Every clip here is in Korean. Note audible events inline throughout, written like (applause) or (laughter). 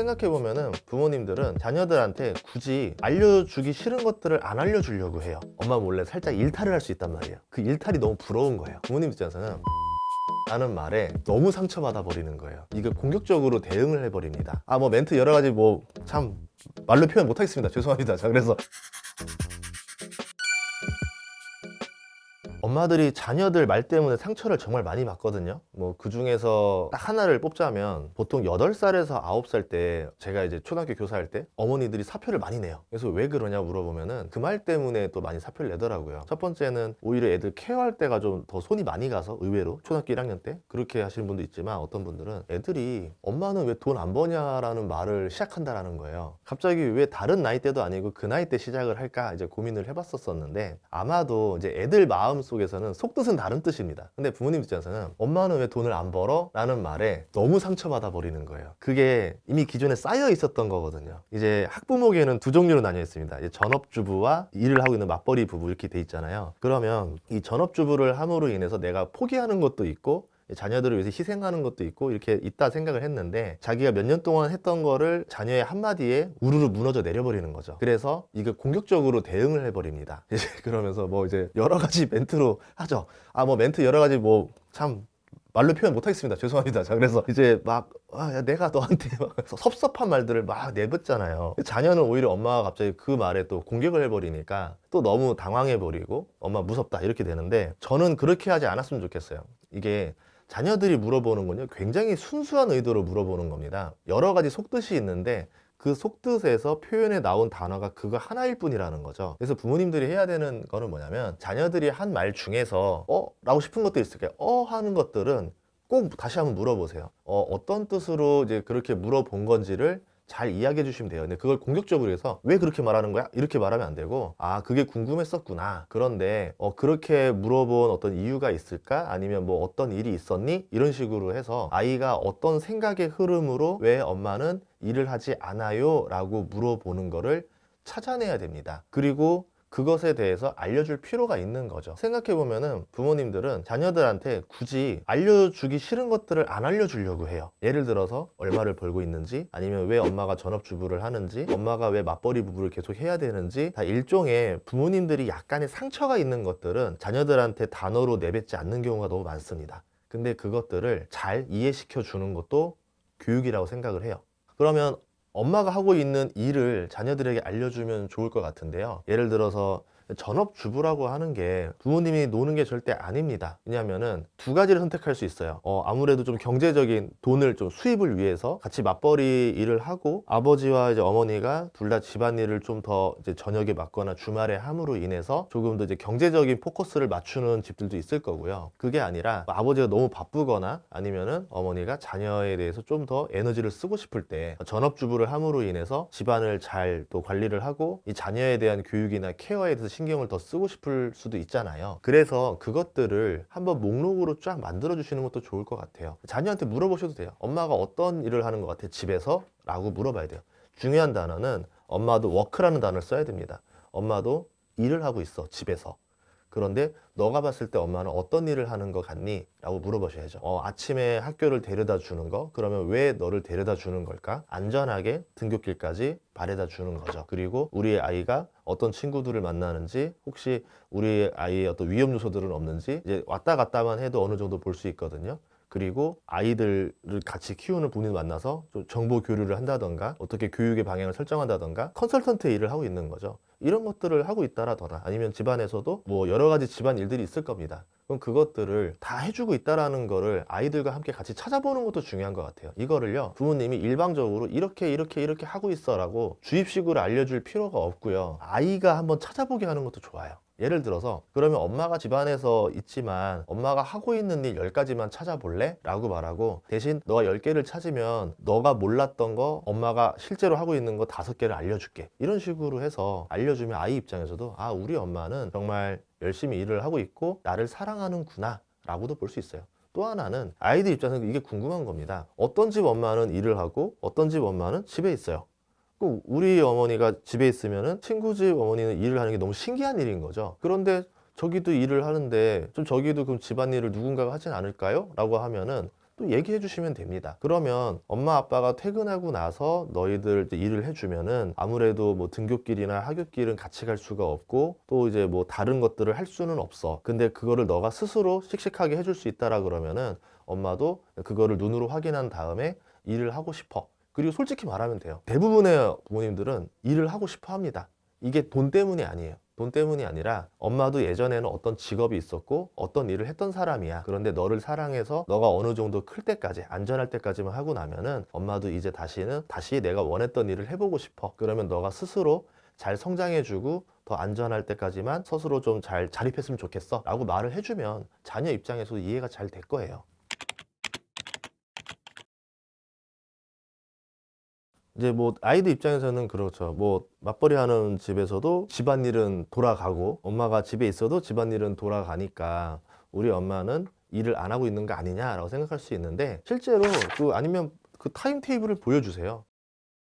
생각해보면은 부모님들은 자녀들한테 굳이 알려주기 싫은 것들을 안 알려주려고 해요. 엄마 몰래 살짝 일탈을 할 수 있단 말이에요. 그 일탈이 너무 부러운 거예요. 부모님 입장에서는 라는 말에 너무 상처받아 버리는 거예요. 이거 공격적으로 대응을 해버립니다. 아, 뭐 멘트 여러 가지 뭐 참 말로 표현 못하겠습니다. 죄송합니다. 자, 그래서 엄마들이 자녀들 말 때문에 상처를 정말 많이 받거든요. 뭐 그 중에서 딱 하나를 뽑자면 보통 8살에서 9살 때 제가 이제 초등학교 교사할 때 어머니들이 사표를 많이 내요. 그래서 왜 그러냐 물어보면은 그 말 때문에 또 많이 사표를 내더라고요. 첫 번째는 오히려 애들 케어할 때가 좀 더 손이 많이 가서 의외로 초등학교 1학년 때 그렇게 하시는 분도 있지만 어떤 분들은 애들이 엄마는 왜 돈 안 버냐라는 말을 시작한다라는 거예요. 갑자기 왜 다른 나이 때도 아니고 그 나이 때 시작을 할까 이제 고민을 해봤었었는데 아마도 이제 애들 마음 속에 서는 속뜻은 다른 뜻입니다. 근데 부모님 입장에서는 엄마는 왜 돈을 안 벌어? 라는 말에 너무 상처받아 버리는 거예요. 그게 이미 기존에 쌓여 있었던 거거든요. 이제 학부모계는 두 종류로 나뉘어 있습니다. 전업주부와 일을 하고 있는 맞벌이 부부 이렇게 돼 있잖아요. 그러면 이 전업주부를 함으로 인해서 내가 포기하는 것도 있고 자녀들을 위해서 희생하는 것도 있고 이렇게 있다 생각을 했는데 자기가 몇 년 동안 했던 거를 자녀의 한마디에 우르르 무너져 내려버리는 거죠. 그래서 이거 공격적으로 대응을 해버립니다. (laughs) 이제 그러면서 뭐 이제 여러 가지 멘트로 하죠. 아 뭐 멘트 여러 가지 뭐참 말로 표현 못하겠습니다. 죄송합니다. 자, 그래서 이제 막, 아, 야, 내가 너한테 (laughs) 막 섭섭한 말들을 막 내뱉잖아요. 자녀는 오히려 엄마가 갑자기 그 말에 또 공격을 해버리니까 또 너무 당황해버리고 엄마 무섭다 이렇게 되는데 저는 그렇게 하지 않았으면 좋겠어요. 이게 자녀들이 물어보는 건요, 굉장히 순수한 의도로 물어보는 겁니다. 여러 가지 속뜻이 있는데 그 속뜻에서 표현에 나온 단어가 그거 하나일 뿐이라는 거죠. 그래서 부모님들이 해야 되는 거는 뭐냐면 자녀들이 한 말 중에서 어? 라고 싶은 것도 있을 거예요. 어? 하는 것들은 꼭 다시 한번 물어보세요. 어, 어떤 뜻으로 이제 그렇게 물어본 건지를 잘 이야기해 주시면 돼요. 근데 그걸 공격적으로 해서 왜 그렇게 말하는 거야? 이렇게 말하면 안 되고 아 그게 궁금했었구나. 그런데 어, 그렇게 물어본 어떤 이유가 있을까? 아니면 뭐 어떤 일이 있었니? 이런 식으로 해서 아이가 어떤 생각의 흐름으로 왜 엄마는 일을 하지 않아요? 라고 물어보는 거를 찾아내야 됩니다. 그리고 그것에 대해서 알려줄 필요가 있는 거죠. 생각해보면은 부모님들은 자녀들한테 굳이 알려주기 싫은 것들을 안 알려주려고 해요. 예를 들어서 얼마를 벌고 있는지, 아니면 왜 엄마가 전업주부를 하는지, 엄마가 왜 맞벌이 부부를 계속 해야 되는지, 다 일종의 부모님들이 약간의 상처가 있는 것들은 자녀들한테 단어로 내뱉지 않는 경우가 너무 많습니다. 근데 그것들을 잘 이해시켜 주는 것도 교육이라고 생각을 해요. 그러면 엄마가 하고 있는 일을 자녀들에게 알려주면 좋을 것 같은데요. 예를 들어서 전업주부라고 하는 게 부모님이 노는 게 절대 아닙니다. 왜냐하면은 두 가지를 선택할 수 있어요. 어, 아무래도 좀 경제적인 돈을 좀 수입을 위해서 같이 맞벌이 일을 하고 아버지와 이제 어머니가 둘 다 집안일을 좀 더 이제 저녁에 맡거나 주말에 함으로 인해서 조금 더 이제 경제적인 포커스를 맞추는 집들도 있을 거고요. 그게 아니라 아버지가 너무 바쁘거나 아니면은 어머니가 자녀에 대해서 좀 더 에너지를 쓰고 싶을 때 전업주부를 함으로 인해서 집안을 잘 또 관리를 하고 이 자녀에 대한 교육이나 케어에 대해서 신경을 더 쓰고 싶을 수도 있잖아요. 그래서 그것들을 한번 목록으로 쫙 만들어 주시는 것도 좋을 것 같아요. 자녀한테 물어보셔도 돼요. 엄마가 어떤 일을 하는 것 같아? 집에서? 라고 물어봐야 돼요. 중요한 단어는 엄마도 워크라는 단어를 써야 됩니다. 엄마도 일을 하고 있어, 집에서. 그런데 너가 봤을 때 엄마는 어떤 일을 하는 것 같니? 라고 물어보셔야죠. 어, 아침에 학교를 데려다 주는 거? 그러면 왜 너를 데려다 주는 걸까? 안전하게 등굣길까지 바래다 주는 거죠. 그리고 우리 아이가 어떤 친구들을 만나는지, 혹시 우리 아이의 어떤 위험 요소들은 없는지, 이제 왔다 갔다만 해도 어느 정도 볼 수 있거든요. 그리고 아이들을 같이 키우는 분을 만나서 좀 정보 교류를 한다던가 어떻게 교육의 방향을 설정한다던가 컨설턴트 일을 하고 있는 거죠. 이런 것들을 하고 있다라더라 아니면 집안에서도 뭐 여러 가지 집안 일들이 있을 겁니다. 그럼 그것들을 다 해주고 있다라는 거를 아이들과 함께 같이 찾아보는 것도 중요한 것 같아요. 이거를요 부모님이 일방적으로 이렇게 이렇게 이렇게 하고 있어라고 주입식으로 알려줄 필요가 없고요. 아이가 한번 찾아보게 하는 것도 좋아요. 예를 들어서 그러면 엄마가 집안에서 있지만 엄마가 하고 있는 일 10가지만 찾아볼래? 라고 말하고 대신 너가 10개를 찾으면 너가 몰랐던 거 엄마가 실제로 하고 있는 거 5개를 알려줄게. 이런 식으로 해서 알려주면 아이 입장에서도 아 우리 엄마는 정말 열심히 일을 하고 있고 나를 사랑하는구나 라고도 볼 수 있어요. 또 하나는 아이들 입장에서 이게 궁금한 겁니다. 어떤 집 엄마는 일을 하고 어떤 집 엄마는 집에 있어요 그 우리 어머니가 집에 있으면은 친구 집 어머니는 일을 하는 게 너무 신기한 일인 거죠. 그런데 저기도 일을 하는데 좀 저기도 그럼 집안일을 누군가가 하진 않을까요? 라고 하면은 또 얘기해 주시면 됩니다. 그러면 엄마 아빠가 퇴근하고 나서 너희들 일을 해주면은 아무래도 뭐 등교길이나 하굣길은 같이 갈 수가 없고 또 이제 뭐 다른 것들을 할 수는 없어. 근데 그거를 너가 스스로 씩씩하게 해줄 수 있다라 그러면은 엄마도 그거를 눈으로 확인한 다음에 일을 하고 싶어. 그리고 솔직히 말하면 돼요. 대부분의 부모님들은 일을 하고 싶어 합니다. 이게 돈 때문이 아니에요. 돈 때문이 아니라 엄마도 예전에는 어떤 직업이 있었고 어떤 일을 했던 사람이야. 그런데 너를 사랑해서 너가 어느 정도 클 때까지 안전할 때까지만 하고 나면은 엄마도 이제 다시는 다시 내가 원했던 일을 해보고 싶어. 그러면 너가 스스로 잘 성장해주고 더 안전할 때까지만 스스로 좀 잘 자립했으면 좋겠어. 라고 말을 해주면 자녀 입장에서도 이해가 잘 될 거예요. 이제 뭐 아이들 입장에서는 그렇죠. 뭐 맞벌이 하는 집에서도 집안일은 돌아가고 엄마가 집에 있어도 집안일은 돌아가니까 우리 엄마는 일을 안 하고 있는 거 아니냐라고 생각할 수 있는데 실제로 그 아니면 그 타임 테이블을 보여주세요.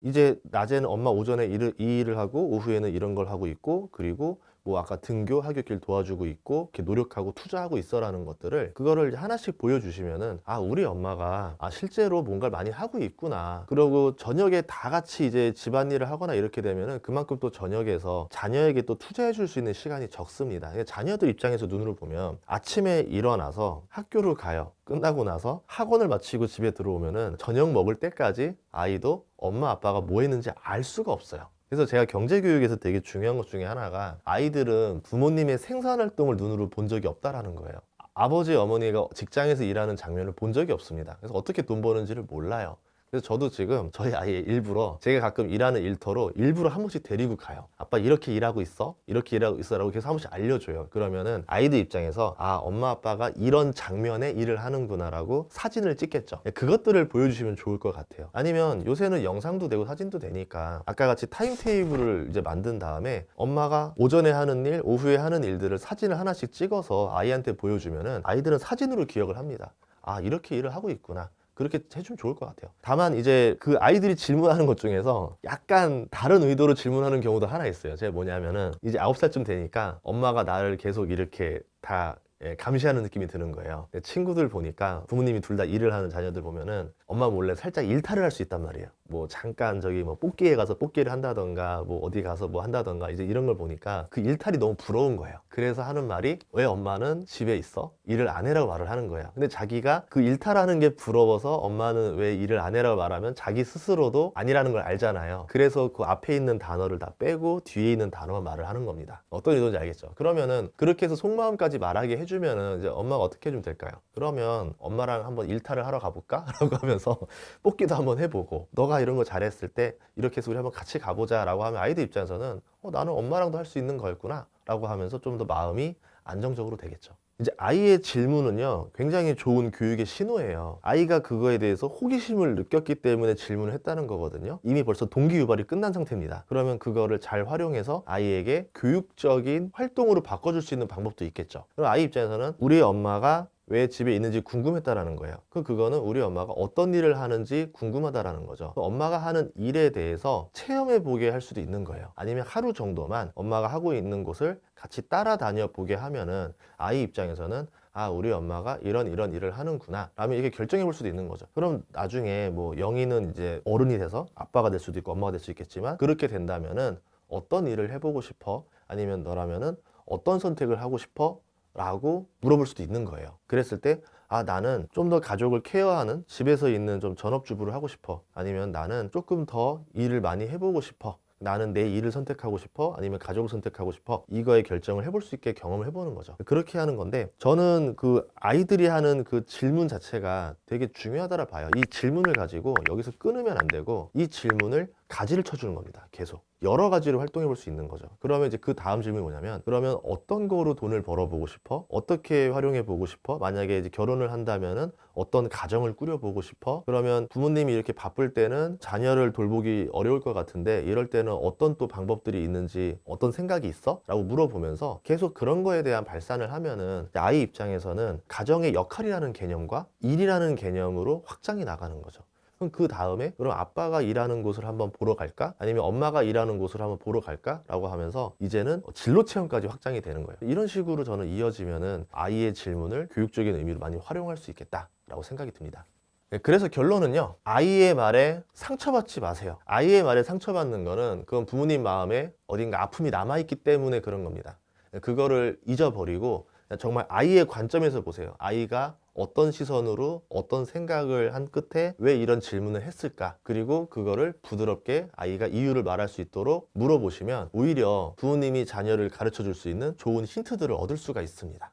이제 낮에는 엄마 오전에 일을, 이 일을 하고 오후에는 이런 걸 하고 있고 그리고 뭐 아까 등교 하굣길 도와주고 있고 이렇게 노력하고 투자하고 있어라는 것들을 그거를 하나씩 보여주시면은 아 우리 엄마가 아 실제로 뭔가를 많이 하고 있구나. 그리고 저녁에 다 같이 이제 집안일을 하거나 이렇게 되면은 그만큼 또 저녁에서 자녀에게 또 투자해 줄 수 있는 시간이 적습니다. 그러니까 자녀들 입장에서 눈으로 보면 아침에 일어나서 학교를 가요. 끝나고 나서 학원을 마치고 집에 들어오면은 저녁 먹을 때까지 아이도 엄마 아빠가 뭐 했는지 알 수가 없어요 그래서 제가 경제교육에서 되게 중요한 것 중에 하나가 아이들은 부모님의 생산활동을 눈으로 본 적이 없다라는 거예요. 아버지, 어머니가 직장에서 일하는 장면을 본 적이 없습니다. 그래서 어떻게 돈 버는지를 몰라요. 그래서 저도 지금 저희 아이 일부러 제가 가끔 일하는 일터로 일부러 한 번씩 데리고 가요. 아빠 이렇게 일하고 있어? 이렇게 일하고 있어라고 계속 한 번씩 알려줘요. 그러면은 아이들 입장에서 아 엄마 아빠가 이런 장면에 일을 하는구나라고 사진을 찍겠죠. 그것들을 보여주시면 좋을 것 같아요. 아니면 요새는 영상도 되고 사진도 되니까 아까 같이 타임 테이블을 이제 만든 다음에 엄마가 오전에 하는 일, 오후에 하는 일들을 사진을 하나씩 찍어서 아이한테 보여주면은 아이들은 사진으로 기억을 합니다. 아 이렇게 일을 하고 있구나. 그렇게 해주면 좋을 것 같아요. 다만 이제 그 아이들이 질문하는 것 중에서 약간 다른 의도로 질문하는 경우도 하나 있어요. 제가 뭐냐면은 이제 아홉 살쯤 되니까 엄마가 나를 계속 이렇게 다 예, 감시하는 느낌이 드는 거예요. 친구들 보니까 부모님이 둘 다 일을 하는 자녀들 보면은 엄마 몰래 살짝 일탈을 할 수 있단 말이에요. 뭐 잠깐 저기 뭐 뽑기에 가서 뽑기를 한다던가 뭐 어디 가서 뭐 한다던가 이제 이런 걸 보니까 그 일탈이 너무 부러운 거예요. 그래서 하는 말이 왜 엄마는 집에 있어? 일을 안 해라고 말을 하는 거예요. 근데 자기가 그 일탈하는 게 부러워서 엄마는 왜 일을 안 해라고 말하면 자기 스스로도 아니라는 걸 알잖아요. 그래서 그 앞에 있는 단어를 다 빼고 뒤에 있는 단어만 말을 하는 겁니다. 어떤 의도인지 알겠죠? 그러면은 그렇게 해서 속마음까지 말하게 해주면은 이제 엄마가 어떻게 해주면 될까요? 그러면 엄마랑 한번 일탈을 하러 가볼까? (laughs) 라고 하면서 (laughs) 뽑기도 한번 해보고 너가 이런 거 잘했을 때 이렇게 해서 우리 한번 같이 가보자 라고 하면 아이들 입장에서는 어, 나는 엄마랑도 할 수 있는 거였구나 라고 하면서 좀 더 마음이 안정적으로 되겠죠. 이제 아이의 질문은요, 굉장히 좋은 교육의 신호예요. 아이가 그거에 대해서 호기심을 느꼈기 때문에 질문을 했다는 거거든요. 이미 벌써 동기 유발이 끝난 상태입니다. 그러면 그거를 잘 활용해서 아이에게 교육적인 활동으로 바꿔줄 수 있는 방법도 있겠죠. 그럼 아이 입장에서는 우리 엄마가 왜 집에 있는지 궁금했다라는 거예요. 그 그거는 우리 엄마가 어떤 일을 하는지 궁금하다라는 거죠. 엄마가 하는 일에 대해서 체험해 보게 할 수도 있는 거예요. 아니면 하루 정도만 엄마가 하고 있는 곳을 같이 따라다녀 보게 하면은 아이 입장에서는 아 우리 엄마가 이런 이런 일을 하는구나 라면 이게 결정해 볼 수도 있는 거죠 그럼 나중에 뭐 영희는 이제 어른이 돼서 아빠가 될 수도 있고 엄마가 될 수 있겠지만 그렇게 된다면은 어떤 일을 해보고 싶어 아니면 너라면은 어떤 선택을 하고 싶어 라고 물어볼 수도 있는 거예요. 그랬을 때, 아, 나는 좀 더 가족을 케어하는 집에서 있는 좀 전업주부를 하고 싶어. 아니면 나는 조금 더 일을 많이 해보고 싶어. 나는 내 일을 선택하고 싶어 아니면 가족을 선택하고 싶어 이거에 결정을 해볼 수 있게 경험을 해보는 거죠 그렇게 하는 건데 저는 그 아이들이 하는 그 질문 자체가 되게 중요하다라 봐요 이 질문을 가지고 여기서 끊으면 안 되고 이 질문을 가지를 쳐주는 겁니다 계속. 여러 가지로 활동해 볼 수 있는 거죠. 그러면 이제 그 다음 질문이 뭐냐면 그러면 어떤 거로 돈을 벌어보고 싶어? 어떻게 활용해 보고 싶어? 만약에 이제 결혼을 한다면은 어떤 가정을 꾸려보고 싶어? 그러면 부모님이 이렇게 바쁠 때는 자녀를 돌보기 어려울 것 같은데 이럴 때는 어떤 또 방법들이 있는지 어떤 생각이 있어? 라고 물어보면서 계속 그런 거에 대한 발산을 하면은 아이 입장에서는 가정의 역할이라는 개념과 일이라는 개념으로 확장이 나가는 거죠 그럼 그 다음에 그럼 아빠가 일하는 곳을 한번 보러 갈까? 아니면 엄마가 일하는 곳을 한번 보러 갈까? 라고 하면서 이제는 진로 체험까지 확장이 되는 거예요. 이런 식으로 저는 이어지면은 아이의 질문을 교육적인 의미로 많이 활용할 수 있겠다라고 생각이 듭니다. 네, 그래서 결론은요. 아이의 말에 상처받지 마세요. 아이의 말에 상처받는 거는 그건 부모님 마음에 어딘가 아픔이 남아있기 때문에 그런 겁니다. 네, 그거를 잊어버리고 정말 아이의 관점에서 보세요. 아이가 어떤 시선으로 어떤 생각을 한 끝에 왜 이런 질문을 했을까? 그리고 그거를 부드럽게 아이가 이유를 말할 수 있도록 물어보시면 오히려 부모님이 자녀를 가르쳐 줄 수 있는 좋은 힌트들을 얻을 수가 있습니다.